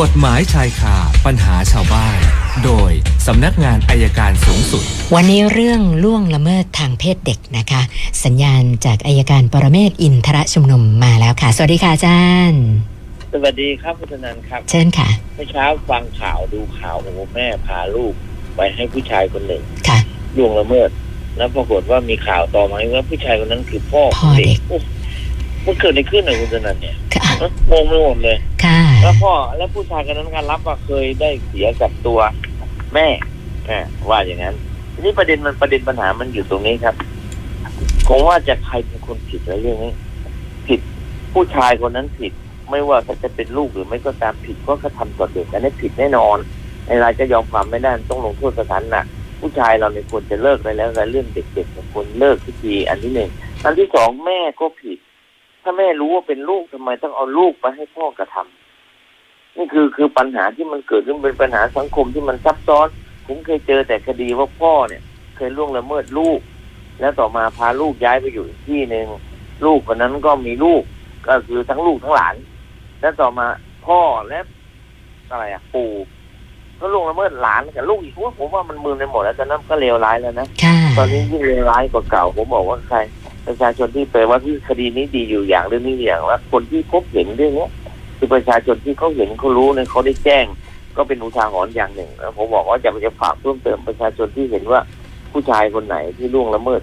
กฎหมายชายคาปัญหาชาวบ้าน โดยสำนักงานอายการสูงสุด วันนี้เรื่องล่วงละเมิดทางเพศเด็กนะคะ สัญญาณจากอายการปรเมศวร์อินทรชุมนุมมาแล้วค่ะ สวัสดีค่ะอาจารย์สวัสดีครับคุณธนันท์ครับ เชิญค่ะเมื่อเช้าฟังข่าวดูข่าวโอ้โหแม่พาลูกไปให้ผู้ชายคนหนึ่งค่ะล่วงละเมิด แล้วปรากฏว่ามีข่าวต่อมาว่าผู้ชายคนนั้นคือพ่อพ่อเด็กโอ้มันเกิดอะไรขึ้นเหรอคุณธนันท์เนี่ยค่ะเอ้างงไปหมดเลยค่ะ แล้วพ่อแล้วผู้ชายคนนั้นการรับว่าเคยได้เสียกับตัวแม่อ่าว่าอย่างนั้นทีนี้ประเด็นมันประเด็นปัญหามันอยู่ตรงนี้ครับผมว่าจะใครเป็นคนผิดในเรื่องนี้ผิดผู้ชายคนนั้นผิด ไม่ว่าเขาจะเป็นลูกหรือไม่ก็ตามผิดก็กระทำต่อเด็กอันนี้ผิดแน่นอนในรายจะยอมความไม่ได้ต้องลงโทษสถานหนักผู้ชายเราเนี่ยควรจะเลิกไปแล้วแต่เรื่องเด็กๆควรเลิกทุกทีอันที่หนึ่งอันที่สองแม่ก็ผิด ถ้าแม่รู้ว่าเป็นลูกทำไมต้องเอาลูกไปให้พ่อกระทำ นี่คือคือปัญหาที่มันเกิดขึ้นเป็นปัญหาสังคมที่มันซับซ้อน ผมเคยเจอแต่คดีว่าพ่อเนี่ย เคยล่วงละเมิดลูก แล้วต่อมาพาลูกย้ายไปอยู่อีกที่หนึ่งลูกคนนั้นก็มีลูกก็คือทั้งลูกทั้งหลาน แล้วต่อมาพ่อและอะไรอะปู่ก็ล่วงละเมิดหลานกับลูกอีกว่าผมว่ามันมือในหมดแล้วตอนนั้นก็เลวร้ายแล้วนะค่ะตอนนี้ยิ่งเลวร้ายกว่าเก่าผมบอกว่าใครประชาชนที่ไปว่าที่คดีนี้ดีอยู่อย่างเรื่องนี้อย่างว่าคนที่พบเห็นเรื่องเนี้ย คือประชาชนที่เขาเห็นเขารู้เนี่ยเขาได้แจ้ง ก็เป็นอุทาหรณ์อย่างหนึ่งแล้วผมบอกว่าจะจะฝากเพิ่มเติมประชาชนที่เห็นว่าผู้ชายคนไหนที่ล่วงละเมิด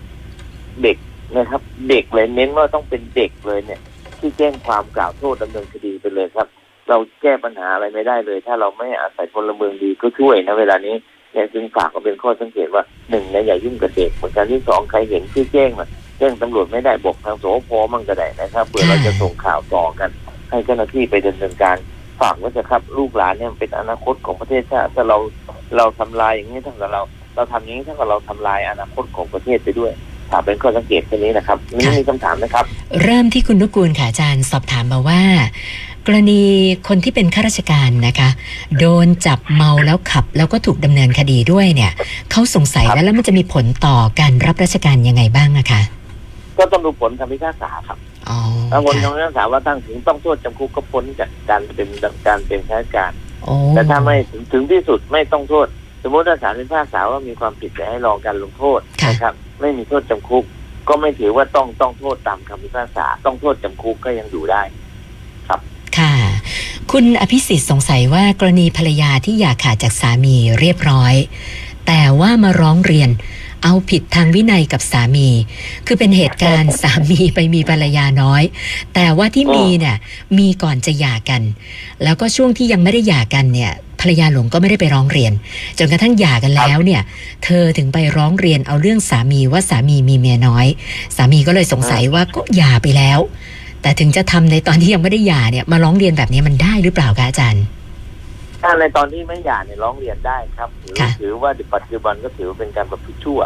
เด็กนะครับ เด็กเลยเน้นว่าต้องเป็นเด็กเลยเนี่ย ที่แจ้งความกล่าวโทษดำเนินคดีไปเลยครับ เราแก้ปัญหาอะไรไม่ได้เลย ถ้าเราไม่อาศัยพลเมืองดีก็ช่วยนะเวลานี้เนี่ยจึงฝากก็เป็นข้อสังเกตว่าหนึ่งนะอย่ายุ่งกับเด็กเหมือนกันที่สองใครเห็นที่แจ้งมาแจ้งตำรวจไม่ได้บอกทางโสพมั่งก็ได้นะครับเผื่อเราจะส่งข่าวต่อกัน ให้เจ้าหน้าที่ไปดำเนินการฝากไว้เถอะครับ ลูกหลานเนี่ยเป็นอนาคตของประเทศชาติถ้าเราเราทำลายอย่างนี้เท่ากับเราเราทำอย่างนี้เท่ากับเราทำลายอนาคตของประเทศไปด้วยถามเป็นข้อสังเกตแค่นี้นะครับนี่มีคำถามนะครับ เริ่มที่คุณนุกูลค่ะอาจารย์สอบถามมาว่า กรณีคนที่เป็นข้าราชการนะคะ โดนจับเมาแล้วขับ แล้วก็ถูกดำเนินคดีด้วยเนี่ยเขาสงสัยครับว่าแล้วมันจะมีผลต่อการรับราชการยังไงบ้างอะคะ ก็ต้องดูผลคำพิพากษาครับอ๋อถ้าผลค่ะคำพิพากษาว่าตั้งถึงต้องโทษจำคุกก็พ้นจากการเป็นการเป็นข้าราชการโอ้แต่ถ้าไม่ถึงถึงที่สุดไม่ต้องโทษ สมมติถ้าศาลพิพากษาว่ามีความผิดแต่ให้รอการลงโทษนะครับ ไม่มีโทษจำคุก ก็ไม่ถือว่าต้องต้องโทษตามคำพิพากษา ต้องโทษจำคุกก็ยังอยู่ได้ค่ะ คุณอภิสิทธิ์สงสัยว่ากรณีภรรยาที่อยากขาดจากสามีเรียบร้อย แต่ว่ามาร้องเรียน เอาผิดทางวินัยกับสามี คือเป็นเหตุการณ์สามีไปมีภรรยาน้อย แต่ว่าที่มีเนี่ยมีก่อนจะหย่ากัน แล้วก็ช่วงที่ยังไม่ได้หย่ากันเนี่ยภรรยาหลวงก็ไม่ได้ไปร้องเรียน จนกระทั่งหย่ากันแล้วเนี่ย เธอถึงไปร้องเรียนเอาเรื่องสามีว่าสามีมีเมียน้อย สามีก็เลยสงสัยว่าก็หย่าไปแล้ว แต่ถึงจะทำในตอนที่ยังไม่ได้หย่าเนี่ยมาร้องเรียนแบบนี้มันได้หรือเปล่าคะอาจารย์ ถ้าในตอนที่ไม่หย่าเนี่ยร้องเรียนได้ครับถือค่ะ ถือว่าปัจจุบันก็ถือว่าเป็นการประพฤติชั่ว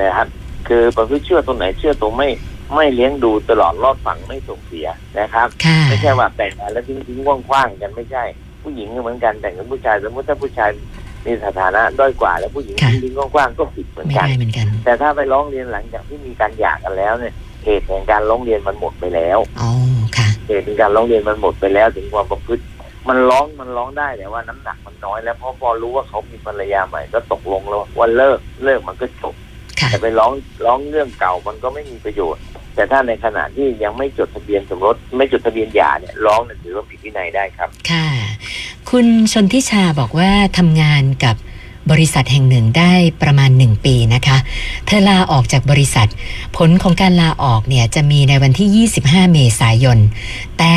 นะครับ คือประพฤติชั่วตรงไหนเชื่อตรงไม่ไม่เลี้ยงดูตลอดรอดฝั่งไม่ส่งเสียนะครับ ค่ะ ไม่ใช่ว่าแต่งงานแล้วทิ้งทิ้งว่างคว้างๆกันไม่ใช่ ผู้หญิงก็เหมือนกันแต่งกับผู้ชายสมมติถ้าผู้ชายมีสถานะด้อยกว่า แล้วผู้หญิงค่ะ ทิ้งทิ้งว่างๆก็ผิดเหมือนไม่กัน ได้เหมือนกัน แต่ถ้าไปร้องเรียนหลังจากที่มีการหย่ากันแล้วเนี่ยเหตุแห่งการร้องเรียนมันหมดไปแล้ว อ๋อ ค่ะ เหตุแห่งการร้องเรียนมันหมดไปแล้ว ถึงความประพฤติ มันร้องมันร้องได้แต่ว่าน้ำหนักมันน้อยแล้วเพราะพอรู้ว่าเขามีภรรยาใหม่ก็ตกลงแล้วว่าเลิกเลิกมันก็จบค่ะแต่ไปร้องร้องเรื่องเก่ามันก็ไม่มีประโยชน์ แต่ถ้าในขณะที่ยังไม่จดทะเบียนสมรสไม่จดทะเบียนหย่าเนี่ยร้องเนี่ยถือว่าผิดวินัยได้ครับ ค่ะ คุณชนทิชาบอกว่าทำงานกับบริษัทแห่งหนึ่งได้ประมาณหนึ่งปีนะคะ เธอลาออกจากบริษัท ผลของการลาออกเนี่ยจะมีในวันที่ 25 เมษายน แต่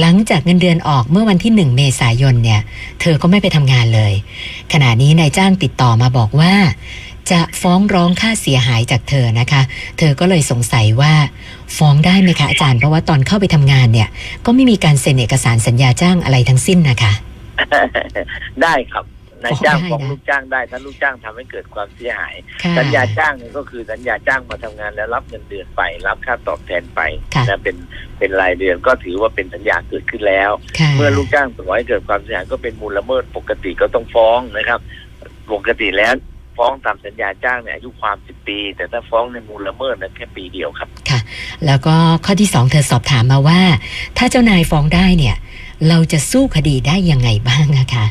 หลังจากเงินเดือนออกเมื่อวันที่ 1 เมษายนเนี่ย เธอก็ไม่ไปทำงานเลย ขณะนี้นายจ้างติดต่อมาบอกว่า จะฟ้องร้องค่าเสียหายจากเธอนะคะ เธอก็เลยสงสัยว่า ฟ้องได้ไหมคะอาจารย์เพราะว่าตอนเข้าไปทำงานเนี่ย ก็ไม่มีการเซ็นเอกสารสัญญาจ้างอะไรทั้งสิ้นนะคะ ได้ครับ นายจ้างฟ้องได้นะฟ้องลูกจ้างได้ถ้าลูกจ้างทำให้เกิดความเสียหายค่ะสัญญาจ้างเนี่ยก็คือสัญญาจ้างมาทำงานแล้วรับเงินเดือนไป รับค่าตอบแทนไปค่ะนะเป็นเป็นรายเดือนก็ถือว่าเป็นสัญญาเกิดขึ้นแล้วค่ะเมื่อลูกจ้างก่อให้เกิดความเสียหายก็เป็นมูลละเมิดปกติก็ต้องฟ้องนะครับ ปกติแล้วฟ้องตามสัญญาจ้างเนี่ยอายุความสิบปี แต่ถ้าฟ้องในมูลละเมิดนะแค่ปีเดียวครับแล้วก็ข้อที่สองเธอสอบถามมาว่า ถ้าเจ้านายฟ้องได้เนี่ย เราจะสู้คดีได้ยังไงบ้างอะคะ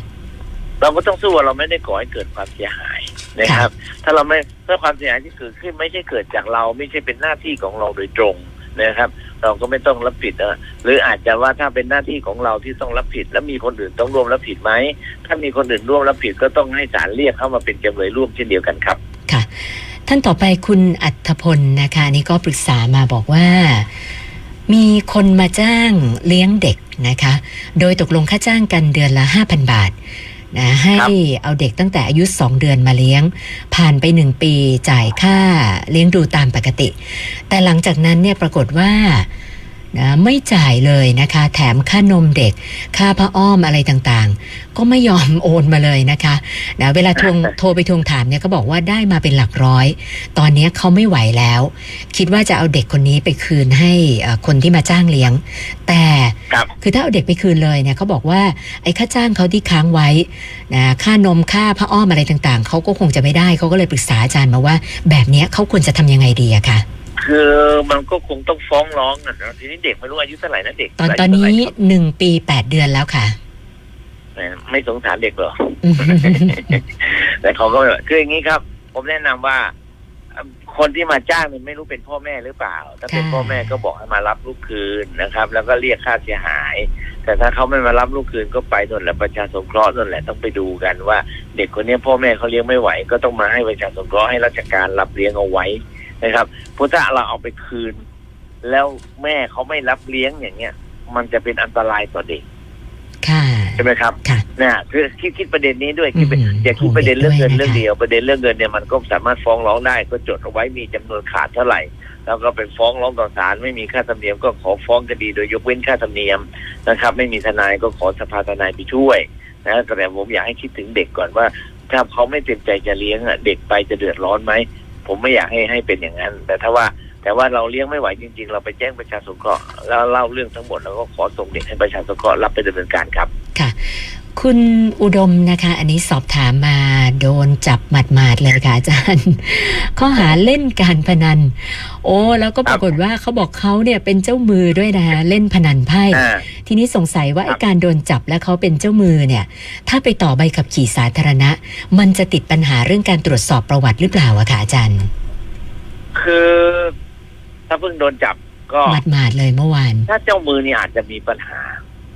เราก็ต้องสู้ว่าเราไม่ได้ก่อให้เกิดความเสียหายนะครับ ถ้าเราไม่ถ้าความเสียหายที่เกิดขึ้นไม่ใช่เกิดจากเรา ไม่ใช่เป็นหน้าที่ของเราโดยตรงนะครับ เราก็ไม่ต้องรับผิดนะหรืออาจจะว่าถ้าเป็นหน้าที่ของเราที่ต้องรับผิด แล้วมีคนอื่นต้องร่วมรับผิดไหมถ้ามีคนอื่นร่วมรับผิดก็ต้องให้ศาลเรียกเข้ามาเป็นจำเลยร่วมเช่นเดียวกันครับค่ะ ท่านต่อไปคุณอัธพลนะคะอันนี่ก็ปรึกษามาบอกว่ามีคนมาจ้างเลี้ยงเด็กนะคะ โดยตกลงค่าจ้างกันเดือนละ 5,000 บาท นะให้เอาเด็กตั้งแต่อายุ 2 เดือนมาเลี้ยง ผ่านไป 1 ปีจ่ายค่าเลี้ยงดูตามปกติ แต่หลังจากนั้นเนี่ยปรากฏว่า นะไม่จ่ายเลยนะคะ แถมค่านมเด็ก ค่าผ้าอ้อมอะไรต่างๆ ก็ไม่ยอมโอนมาเลยนะคะนะเวลาทวงโทรไปทวงถามเนี่ยก็บอกว่าได้มาเป็นหลักร้อย ตอนนี้เขาไม่ไหวแล้ว คิดว่าจะเอาเด็กคนนี้ไปคืนให้เอ่อคนที่มาจ้างเลี้ยง แต่ครับคือถ้าเอาเด็กไปคืนเลยเนี่ยเขาบอกว่าไอ้ค่าจ้างเขาที่ค้างไว้นะค่านมค่าผ้าอ้อมอะไรต่างๆเขาก็คงจะไม่ได้เขาก็เลยปรึกษาอาจารย์มาว่า แบบเนี้ยเขาควรจะทำยังไงดีอะคะ คือมันก็คงต้องฟ้องร้องนะนะทีนี้เด็กไม่รู้อายุเท่าไหร่นะเด็กตอนายุตอนเท่าไหร่นี้ครับหนึ่งปีแปดเดือนแล้วค่ะแหมไม่สงสารเด็กเหรออืมแต่เขาก็แบบคืออย่างนี้ครับ ผมแนะนำว่าเอ่อคนที่มาจ้างมันไม่รู้เป็นพ่อแม่หรือเปล่า ถ้าเป็นค่ะพ่อแม่ก็บอกให้มารับลูกคืนนะครับ แล้วก็เรียกค่าเสียหาย แต่ถ้าเขาไม่มารับลูกคืนก็ไปนนแหละประชาสงเคราะห์นนแหละต้องไปดูกันว่า เด็กคนนี้พ่อแม่เขาเลี้ยงไม่ไหว ก็ต้องมาให้ประชาสงเคราะห์ให้ราชการรับเลี้ยงเอาไว้ นะครับเพราะถ้าเราเอาไปคืน แล้วแม่เขาไม่รับเลี้ยงอย่างเงี้ย มันจะเป็นอันตรายต่อเด็กค่ะใช่ไหมครับค่ะ นะคือคิดคิดประเด็นนี้ด้วยคิดเป็นอืมอย่าคิดประเด็นเรื่องเงินโอ้เด็กด้วยนะคะเรื่องเดียวประเด็นเรื่องเงินเนี่ยมันก็สามารถฟ้องร้องได้ก็จดเอาไว้มีจำนวนขาดเท่าไหร่ แล้วก็ไปฟ้องร้องต่อศาลไม่มีค่าธรรมเนียมก็ขอฟ้องคดีโดยยกเว้นค่าธรรมเนียมนะครับ ไม่มีทนายก็ขอสภาทนายไปช่วยนะแต่ผมอยากให้คิดถึงเด็กก่อนว่า ถ้าเขาไม่เต็มใจจะเลี้ยงอะเด็กไปจะเดือดร้อนไหม ผมไม่อยากให้ให้เป็นอย่างนั้น แต่ถ้าว่าแต่ว่าเราเลี้ยงไม่ไหวจริง ๆ เราไปแจ้งประชาสงเคราะห์แล้วเล่าเรื่องทั้งหมดแล้วก็ขอส่งเด็กให้ประชาสงเคราะห์รับไปดำเนินการครับ ค่ะ คุณอุดมนะคะ อันนี้สอบถามมาโดนจับหมาดๆเลยค่ะอาจารย์ ข้อหาเล่นการพนัน โอ้แล้วก็ปรากฏว่าเขาบอกเขาเนี่ยเป็นเจ้ามือด้วยนะคะเล่นพนันไพ่อ่าทีนี้สงสัยว่าครับไอ้การโดนจับและเขาเป็นเจ้ามือเนี่ย ถ้าไปต่อใบขับขี่สาธารณะ มันจะติดปัญหาเรื่องการตรวจสอบประวัติหรือเปล่าอะค่ะอาจารย์ คือ ถ้าเพิ่งโดนจับก็หมาดๆเลยเมื่อวาน ถ้าเจ้ามือนี่อาจจะมีปัญหา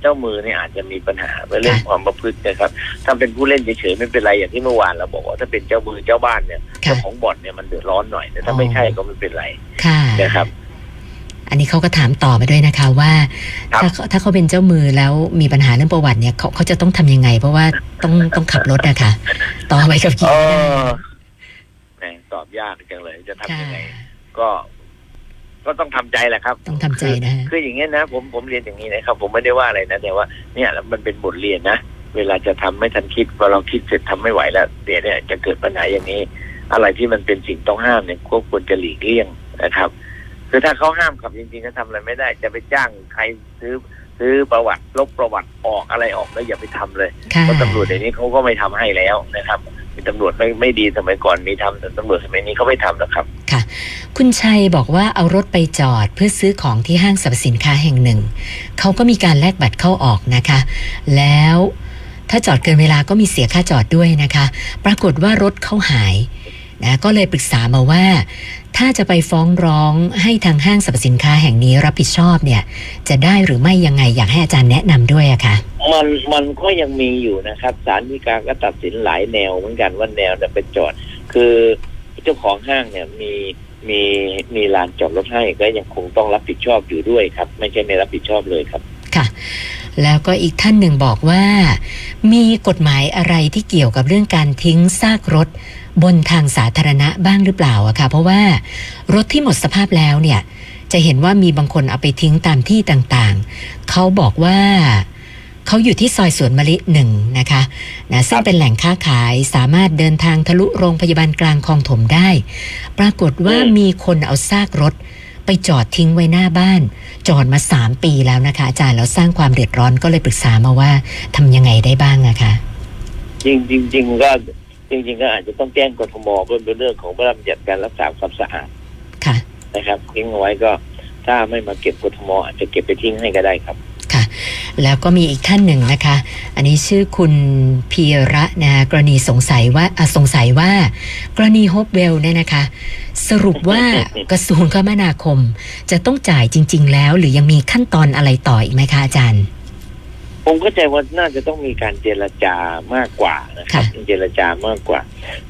เจ้ามือนี่อาจจะมีปัญหาในเรื่องค่ะความประพฤตินะครับ ถ้าเป็นผู้เล่นเฉยๆไม่เป็นไรอย่างที่เมื่อวานเราบอกว่าถ้าเป็นเจ้ามือเจ้าบ้านเนี่ยค่ะเจ้าของบ่อนเนี่ยมันเดือดร้อนหน่อยแต่ถ้าอ๋อไม่ใช่ก็ไม่เป็นไรค่ะนะครับอันนี้เขาก็ถามต่อมาด้วยนะคะว่าครับถ้าเขาถ้าเขาเป็นเจ้ามือแล้วมีปัญหาเรื่องประวัติเนี่ยเขาเขาจะต้องทำยังไง เพราะว่าต้องต้องขับรถนะคะต่อใบขับเอขี่ไม่ได้อแหมตอบยากจังเลยจะทำค่ะยังไง ก็ ก็ต้องทำใจแหละครับ ต้องทำใจนะคือคืออย่างเงี้ยนะ ผมผมเรียนอย่างนี้นะครับ ผมไม่ได้ว่าอะไรนะแต่ว่าเนี่ยมันเป็นบทเรียนนะเวลาจะทำไม่ทันคิดพอเราคิดเสร็จทำไม่ไหวแล้วเดี๋ยวเนี่ยจะเกิดปัญหาอย่างนี้ อะไรที่มันเป็นสิ่งต้องห้ามเนี่ยก็ควรจะหลีกเลี่ยงนะครับคือถ้าเขาห้ามขับจริงๆก็ทำอะไรไม่ได้จะไปจ้างใครซื้อซื้อประวัติลบประวัติออกอะไรออกแล้วอย่าไปทำเลยค่ะเพราะตำรวจเดี๋ยวนี้เขาก็ไม่ทำให้แล้วนะครับมีตำรวจไม่ไม่ดีสมัยก่อนมีทำแต่ตำรวจสมัยนี้เขาไม่ทำแล้วครับ คุณชัยบอกว่าเอารถไปจอดเพื่อซื้อของที่ห้างสรรพสินค้าแห่งหนึ่ง เขาก็มีการแลกบัตรเข้าออกนะคะ แล้วถ้าจอดเกินเวลาก็มีเสียค่าจอดด้วยนะคะ ปรากฏว่ารถเขาหายนะก็เลยปรึกษามาว่า ถ้าจะไปฟ้องร้องให้ทางห้างสรรพสินค้าแห่งนี้รับผิดชอบเนี่ย จะได้หรือไม่ยังไงอยากให้อาจารย์แนะนำด้วยอะค่ะ มันมันก็ยังมีอยู่นะครับศาลฎีกาก็ตัดสินหลายแนวเหมือนกันว่าแนวเนี่ยเป็นจอด คือ จ้าของห้างเนี่ยมีมีมีลานจอดรถให้ก็ยังคงต้องรับผิดชอบอยู่ด้วยครับ ไม่ใช่ไม่รับผิดชอบเลยครับค่ะ แล้วก็อีกท่านหนึ่งบอกว่า มีกฎหมายอะไรที่เกี่ยวกับเรื่องการทิ้งซากรถ บนทางสาธารณะบ้างหรือเปล่าอะค่ะ เพราะว่ารถที่หมดสภาพแล้วเนี่ย จะเห็นว่ามีบางคนเอาไปทิ้งตามที่ต่างๆ เขาบอกว่า เขาอยู่ที่ซอยสวนมะลิหนึ่งนะคะนะซึ่งเป็นแหล่งค้าขายสามารถเดินทางทะลุโรงพยาบาลกลางคลองถมได้ ปรากฏว่าอืมมีคนเอาซากรถ ไปจอดทิ้งไว้หน้าบ้าน จอดมาสามปีแล้วนะคะ อาจารย์แล้วสร้างความเดือดร้อนก็เลยปรึกษามาว่าทำยังไงได้บ้างอะคะจริงจริงจริงก็จริงๆก็อาจจะต้องแจ้งกทมเพื่อเป็นเรื่องของพระราชบัญญัติการรักษาความสะอาดค่ะนะครับทิ้งเอาไว้ก็ถ้าไม่มาเก็บกทมอาจจะเก็บไปทิ้งให้ก็ได้ครับค่ะ แล้วก็มีอีกท่านหนึ่งนะคะ อันนี้ชื่อคุณพีระนะกรณีสงสัยว่าอะสงสัยว่า กรณีโฮปเวลเนี่ยนะคะ สรุปว่ากระทรวงคมนาคม จะต้องจ่ายจริง ๆ แล้ว หรือยังมีขั้นตอนอะไรต่ออีกไหมคะอาจารย์ ผมเข้าใจว่าน่าจะต้องมีการเจรจามากกว่านะครับค่ะเจรจามากกว่า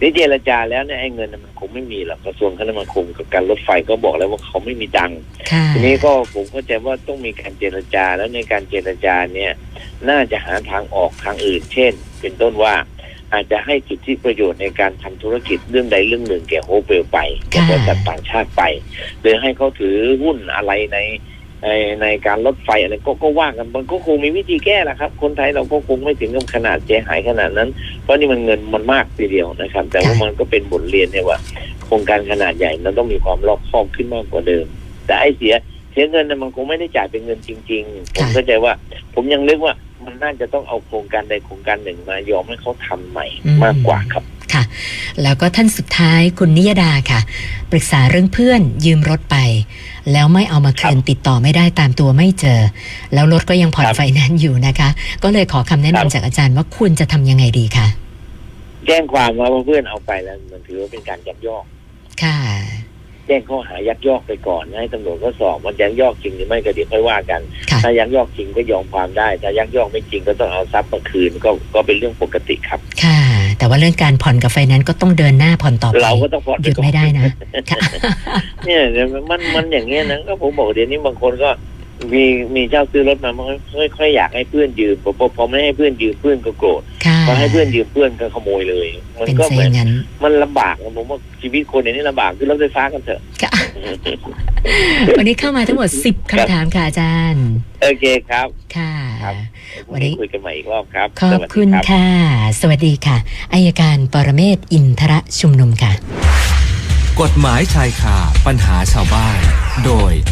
นี่เจรจาแล้วเนี่ยไอ้เงินน่ะมันคงไม่มีหรอกกระทรวงคมนาคมกับการรถไฟก็บอกแล้วว่าเขาไม่มีตังค์ค่ะทีนี้ก็ผมเข้าใจว่าต้องมีการเจรจาแล้วในการเจรจาเนี่ยน่าจะหาทางออกทางอื่น เช่น เป็นต้นว่าอาจจะให้สิทธิประโยชน์ในการทำธุรกิจเรื่องใดเรื่องหนึ่งแก่โฮเปลไปแก่บริษัทต่างชาติไปหรือให้เขาถือหุ้นอะไรใน ในในการรถไฟอะไรก็ก็ว่ากันมันก็คงมีวิธีแก้แหละครับ คนไทยเราก็คงไม่ถึงกับขนาดเสียหายขนาดนั้น เพราะนี่มันเงินมันมากทีเดียวนะครับ แต่ว่ามันก็เป็นบทเรียนเนี่ยว่าโครงการขนาดใหญ่มันต้องมีความรอบคอบขึ้นมากกว่าเดิม แต่ไอ้เสียเสียเงินนะมันคงไม่ได้จ่ายเป็นเงินจริง ๆ ผมเข้าใจว่า ผมยังเลือกว่ามันน่าจะต้องเอาโครงการใดโครงการหนึ่งมายอมให้เขาทำใหม่มากกว่าครับ ค่ะ แล้วก็ท่านสุดท้ายคุณนิยดาค่ะ ปรึกษาเรื่องเพื่อนยืมรถไป แล้วไม่เอามาเคลมติดต่อไม่ได้ตามตัวไม่เจอ แล้วรถก็ยังผ่อนครับไฟแนนซ์อยู่นะคะ ก็เลยขอคำแนะครับนำจากอาจารย์ว่าควรจะทำยังไงดีคะแจ้งความว่าเพื่อนเอาไปแล้วมันถือว่าเป็นการยักยอก ค่ะ แจ้งข้อหายักยอกไปก่อนให้ตำรวจก็สอบมันยักยอกจริงหรือไม่ก็เดี๋ยวค่อยว่ากันค่ะถ้ายักยอกจริงก็ยอมความได้ถ้ายักยอกไม่จริงก็ต้องเอาทรัพย์มาคืนก็ก็เป็นเรื่องปกติครับ ค่ะ แต่ว่าเรื่องการผ่อนกับไฟแนนซ์ก็ต้องเดินหน้าผ่อนต่อไปเราก็ต้องผ่อนหยุดไม่ได้นะค่ะเนี่ยมันมันอย่างเงี้ยนะก็ผมบอกเดี๋ยวนี้บางคนก็มีมีเช่าซื้อรถมามันค่อยค่อยอยากให้เพื่อนยืมพอพอพอไม่ให้เพื่อนยืมเพื่อนก็โกรธค่ะ พอให้เพื่อนยืมเพื่อนก็ขโมยเลย มันเป็นก็เซเหมือนงั้นมันลำบากนะผมว่าชีวิตคนเดี๋ยวนี้ลำบากขึ้นรถไฟฟ้ากันเถอะค่ะวันนี้เข้ามาทั้งหมด10คำถามค่ะอาจารย์ โอเคครับ ค่ะครับวัวันนนี้นี้คุยกันใหม่อีกรอบครับ ขอบคุณสวัสดีรับค่ะ สวัสดีค่ะอายการปรเมศวร์อินทรชุมนุมค่ะ กฎหมายชายคาปัญหาชาวบ้าน โดย